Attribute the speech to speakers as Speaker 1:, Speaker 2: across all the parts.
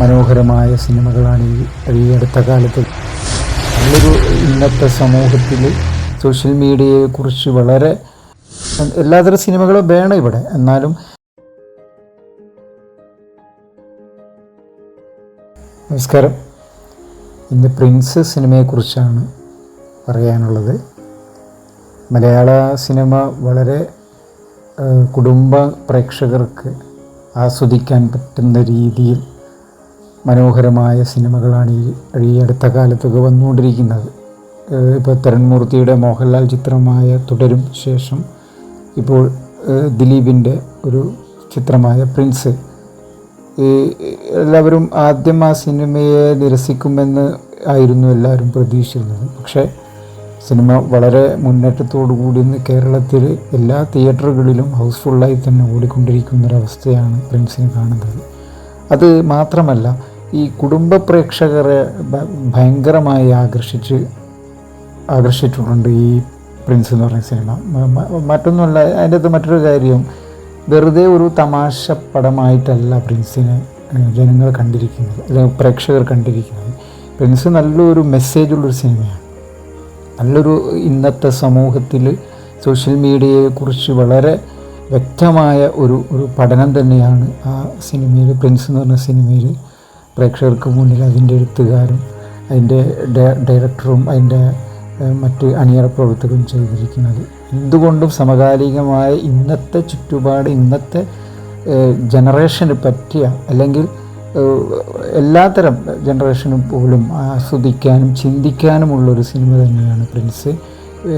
Speaker 1: മനോഹരമായ സിനിമകളാണ് ഈ അടുത്ത കാലത്ത്. നല്ലൊരു ഇന്നത്തെ സമൂഹത്തിൽ സോഷ്യൽ മീഡിയയെക്കുറിച്ച് വളരെ എല്ലാതരം സിനിമകളും വേണം ഇവിടെ. എന്നാലും നമസ്കാരം. ഇന്ന് പ്രിൻസ് സിനിമയെക്കുറിച്ചാണ് പറയാനുള്ളത്. മലയാള സിനിമ വളരെ കുടുംബ പ്രേക്ഷകർക്ക് ആസ്വദിക്കാൻ പറ്റുന്ന രീതിയിൽ മനോഹരമായ സിനിമകളാണ് ഈ ഈ അടുത്ത കാലത്തൊക്കെ വന്നുകൊണ്ടിരിക്കുന്നത്. ഇപ്പോൾ തരൺമൂർത്തിയുടെ മോഹൻലാൽ ചിത്രമായ തുടരും ശേഷം ഇപ്പോൾ ദിലീപിന്റെ ഒരു ചിത്രമായ പ്രിൻസ്. എല്ലാവരും ആദ്യം ആ സിനിമയെ നിരസിക്കുമെന്ന് ആയിരുന്നു എല്ലാവരും പ്രതീക്ഷിച്ചിരുന്നത്. പക്ഷേ സിനിമ വളരെ മുന്നേറ്റത്തോടു കൂടി ഇന്ന് കേരളത്തിൽ എല്ലാ തിയേറ്ററുകളിലും ഹൗസ്ഫുള്ളായി തന്നെ ഓടിക്കൊണ്ടിരിക്കുന്ന ഒരവസ്ഥയാണ് പ്രിൻസിന് കാണുന്നത്. അത് മാത്രമല്ല ഈ കുടുംബ പ്രേക്ഷകരെ ഭയങ്കരമായി ആകർഷിച്ച് ആകർഷിച്ചിട്ടുണ്ട് ഈ പ്രിൻസ് എന്ന് പറയുന്ന സിനിമ. മറ്റൊന്നുമല്ല അതിന്റെ മറ്റൊരു കാര്യം വെറുതെ ഒരു തമാശ പടമായിട്ടല്ല പ്രിൻസിനെ ജനങ്ങൾ കണ്ടിരിക്കുന്നത് അല്ലെങ്കിൽ പ്രേക്ഷകർ കണ്ടിരിക്കുന്നത്. പ്രിൻസ് നല്ലൊരു മെസ്സേജുള്ളൊരു സിനിമയാണ്. നല്ലൊരു ഇന്നത്തെ സമൂഹത്തിൽ സോഷ്യൽ മീഡിയയെക്കുറിച്ച് വളരെ വ്യക്തമായ ഒരു ഒരു പഠനം തന്നെയാണ് ആ സിനിമയിൽ പ്രിൻസ് എന്ന് പറഞ്ഞ സിനിമയിൽ പ്രേക്ഷകർക്ക് മുന്നിൽ അതിന്റെ എഴുത്തുകാരും അതിന്റെ ഡയറക്ടറും അതിന്റെ മറ്റ് അണിയറ പ്രവർത്തകരും ചെയ്തിരിക്കുന്നത്. എന്തുകൊണ്ടും സമകാലികമായ ഇന്നത്തെ ചുറ്റുപാട് ഇന്നത്തെ ജനറേഷന് പറ്റിയ അല്ലെങ്കിൽ എല്ലാത്തരം ജനറേഷനും പോലും ആസ്വദിക്കാനും ചിന്തിക്കാനുമുള്ളൊരു സിനിമ തന്നെയാണ് പ്രിൻസ്.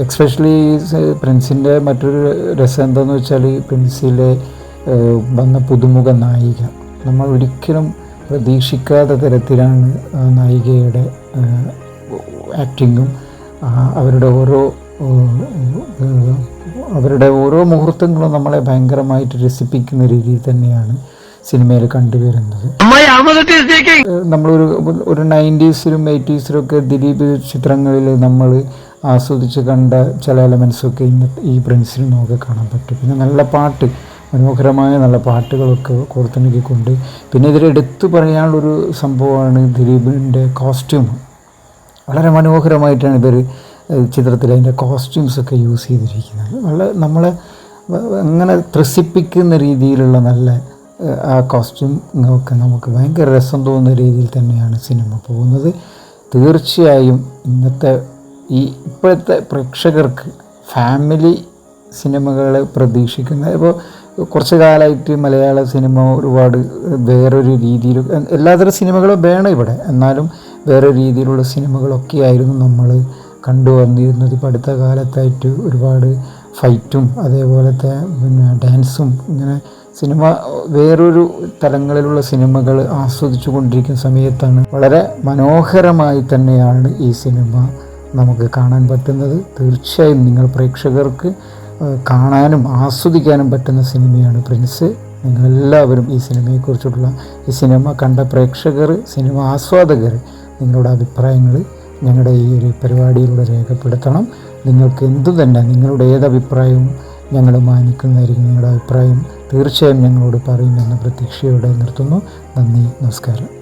Speaker 1: എക്സ്പെഷ്യലി പ്രിൻസിന്റെ മറ്റൊരു രസം എന്താണെന്ന് വെച്ചാൽ പ്രിൻസിലെ വന്ന പുതുമുഖ നായിക. നമ്മൾ ഒരിക്കലും പ്രതീക്ഷിക്കാത്ത തരത്തിലാണ് നായികയുടെ ആക്ടിങ്ങും. അവരുടെ ഓരോ അവരുടെ ഓരോ മുഹൂർത്തങ്ങളും നമ്മളെ ഭയങ്കരമായിട്ട് രസിപ്പിക്കുന്ന രീതിയിൽ തന്നെയാണ്. സിനിമയിൽ കണ്ടുവരുന്നത് നമ്മളൊരു ഒരു നയന്റീസിലും എയ്റ്റീസിലും ഒക്കെ ദിലീപ് ചിത്രങ്ങളിൽ നമ്മൾ ആസ്വദിച്ച് കണ്ട ചില എലമെൻസൊക്കെ ഇന്ന് ഈ പ്രിൻസിൽ നമുക്ക് കാണാൻ പറ്റും. പിന്നെ നല്ല പാട്ട് മനോഹരമായ നല്ല പാട്ടുകളൊക്കെ കോർത്തിണക്കിക്കൊണ്ട് പിന്നെ ഇതിൽ എടുത്തു പറയാനുള്ളൊരു സംഭവമാണ് ദിലീപിന്റെ കോസ്റ്റ്യൂം വളരെ മനോഹരമായിട്ടാണ് ഇവർ ചിത്രത്തിൽ അതിന്റെ കോസ്റ്റ്യൂംസൊക്കെ യൂസ് ചെയ്തിരിക്കുന്നത്. വളരെ നമ്മളെ അങ്ങനെ ത്രസിപ്പിക്കുന്ന രീതിയിലുള്ള നല്ല ആ കോസ്റ്റ്യൂം ഒക്കെ നമുക്ക് ഭയങ്കര രസം തോന്നുന്ന രീതിയിൽ തന്നെയാണ് സിനിമ പോകുന്നത്. തീർച്ചയായും ഇന്നത്തെ ഈ ഇപ്പോഴത്തെ പ്രേക്ഷകർക്ക് ഫാമിലി സിനിമകൾ പ്രതീക്ഷിക്കുന്ന ഇപ്പോൾ കുറച്ച് കാലമായിട്ട് മലയാള സിനിമ ഒരുപാട് വേറൊരു രീതിയിൽ എല്ലാതരം സിനിമകളും വേണം ഇവിടെ. എന്നാലും വേറെ രീതിയിലുള്ള സിനിമകളൊക്കെ ആയിരുന്നു നമ്മൾ കണ്ടുവന്നിരുന്നത് ഇപ്പോൾ അടുത്ത കാലത്തായിട്ട് ഒരുപാട് ഫൈറ്റും അതേപോലത്തെ പിന്നെ ഡാൻസും ഇങ്ങനെ സിനിമ വേറൊരു തലങ്ങളിലുള്ള സിനിമകൾ ആസ്വദിച്ചു കൊണ്ടിരിക്കുന്ന സമയത്താണ്. വളരെ മനോഹരമായി തന്നെയാണ് ഈ സിനിമ നമുക്ക് കാണാൻ പറ്റുന്നത്. തീർച്ചയായും നിങ്ങൾ പ്രേക്ഷകർക്ക് കാണാനും ആസ്വദിക്കാനും പറ്റുന്ന സിനിമയാണ് പ്രിൻസ്. നിങ്ങളെല്ലാവരും ഈ സിനിമയെക്കുറിച്ചുള്ള ഈ സിനിമ കണ്ട പ്രേക്ഷകർ സിനിമ ആസ്വാദകർ നിങ്ങളുടെ അഭിപ്രായങ്ങൾ ഞങ്ങളുടെ ഈ ഒരു പരിപാടിയിലൂടെ രേഖപ്പെടുത്തണം. നിങ്ങൾക്ക് എന്തു തന്നെ നിങ്ങളുടെ ഏത് അഭിപ്രായവും ഞങ്ങൾ മാനിക്കുന്നതായിരിക്കും നിങ്ങളുടെ അഭിപ്രായം. തീർച്ചയായും ഞങ്ങളോട് പറയുമെന്ന പ്രതീക്ഷയോടെ നിർത്തുന്നു. നന്ദി നമസ്കാരം.